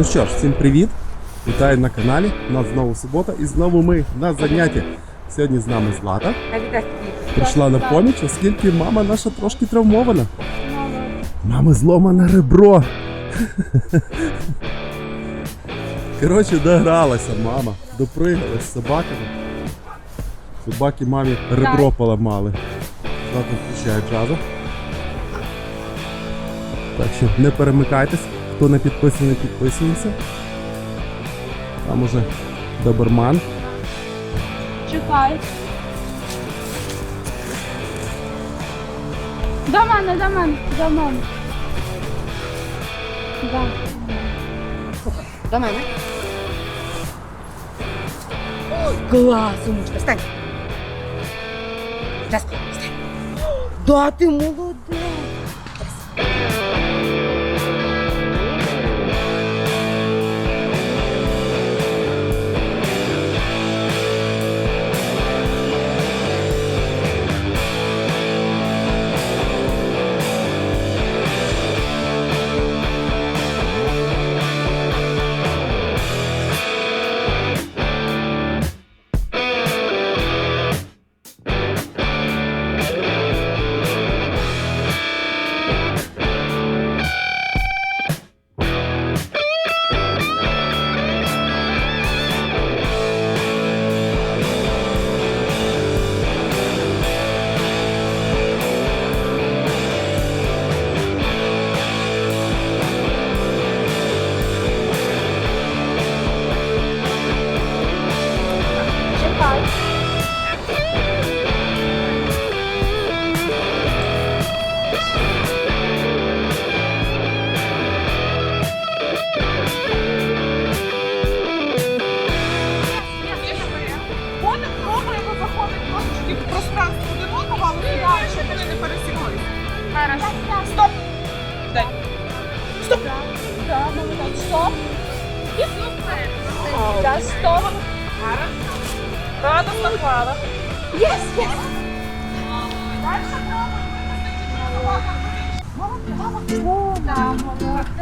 Ну що ж, всім привіт! Вітаю на каналі. У нас знову субота і знову ми на занятті. Сьогодні з нами Злата. Прийшла на поміч, оскільки мама наша трошки травмована. Мами зломане ребро. Коротше, догралася мама. Допригалась з собаками. Собаки мамі ребро поламали. Злата включає джазу. Так що не перемикайтесь, хто не підписаний, підписуємося. Там уже доберман. Чекай. До мене, до мене, до мене. Да. До мене. Клас, сумочка, стань. Раз, стань. Да, ти молодець. Хорошо. Стоп! Дай. Стоп! Да, молодець. Стоп. І. Да, стоп. Рада захвала. Єс, єс.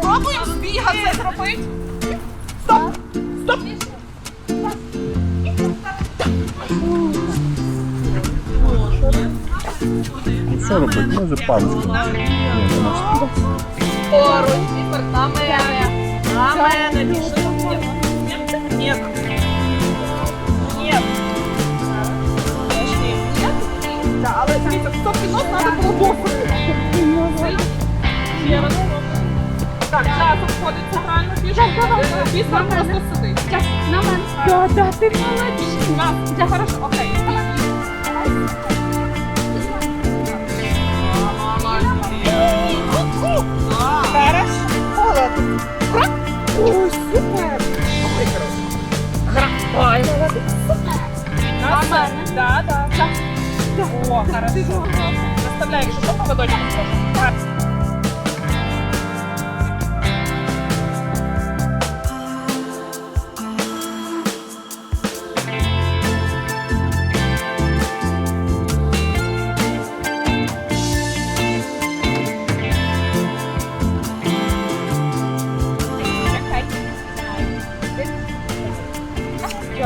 Пробуємо. Збіга це зробити. Стоп! Стоп! Ну що робити? Може паличку. Поруч, тепер на мене. На мене. Ні. Ні. Але дивіться, стоп кінот треба було пробуємо. Так, час обходить центрально біжимо. Після просто сидить. На мене. Да, да, ти молодець. Це хорошо. Окей. Мене. Да, да. О, хорошо. Заставляй, что поводочек поводочок.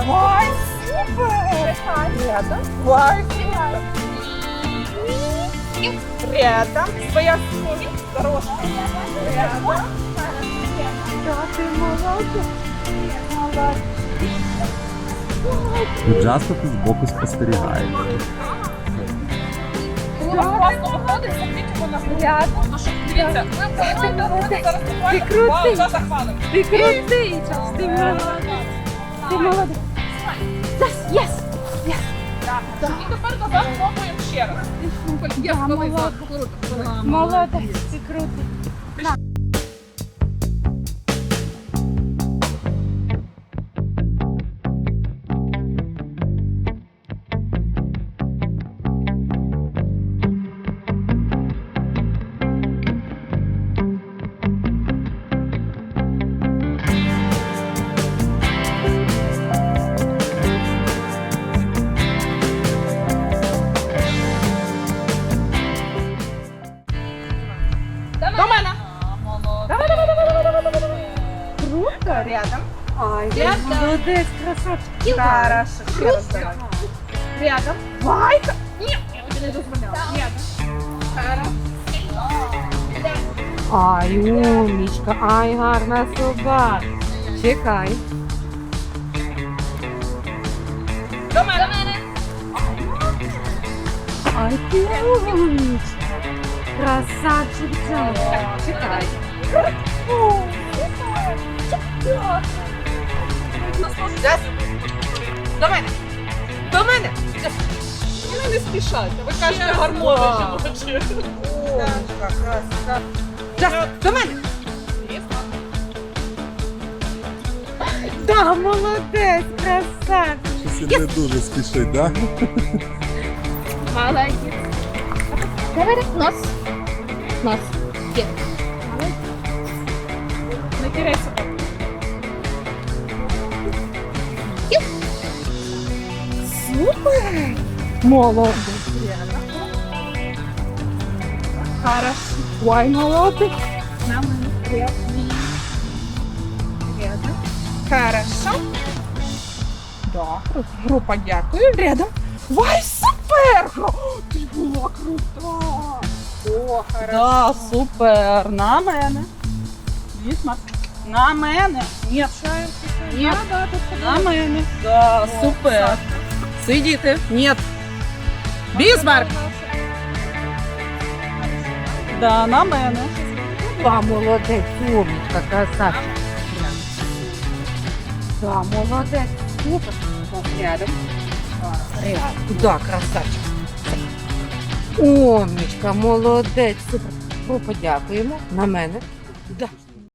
Ой, супер! Рядом. Ой, Рядом. Своя спина. Дорожка. Рядом. Да. Молодець. І Джаз тут збоку спостерігає. Дивіться, Ти крутий. Ти крутий, ти молодець. Ти молодець. І тепер назад пробуємо ще раз. Я молодець. круто. Рядом. Ай, Рядом. молодець, красавчик. Хорошо. Ще. Рядом. Вайка. Ні, я тобі не дозволяла. Рядом. Хорошо. Ай, умнічка, ай, гарна собака. Чекай. До мене. Ай, ти умнічка. Красавчик Джон. Чекай. До мене. До мене. Ну, не спішайте. Ви кажете гармони жіночі. Джас, до мене. Да, молодець, красавчик. Щось не дуже спішить, да? Молодець. Давай нос. Нос. Є. Не Супер. Молодець. Хорошо. Ой, молодець. На мене. Рядом. Хорошо. Круто. Група, дякую. Рядом. Вай, супер! Ти була крута. О, хорошо. Да, супер. На мене. Вісма. На мене. Ні. Ні. На мене. Да, супер. Сидіти. Ні. Бісмарк. Да, на мене. Да, молодець, умничка, красавчик. Да, молодець, супер. Рядом. Рядом. Да, красавчик. Умничка, молодець, супер. Ну, подякуємо. На мене. Да.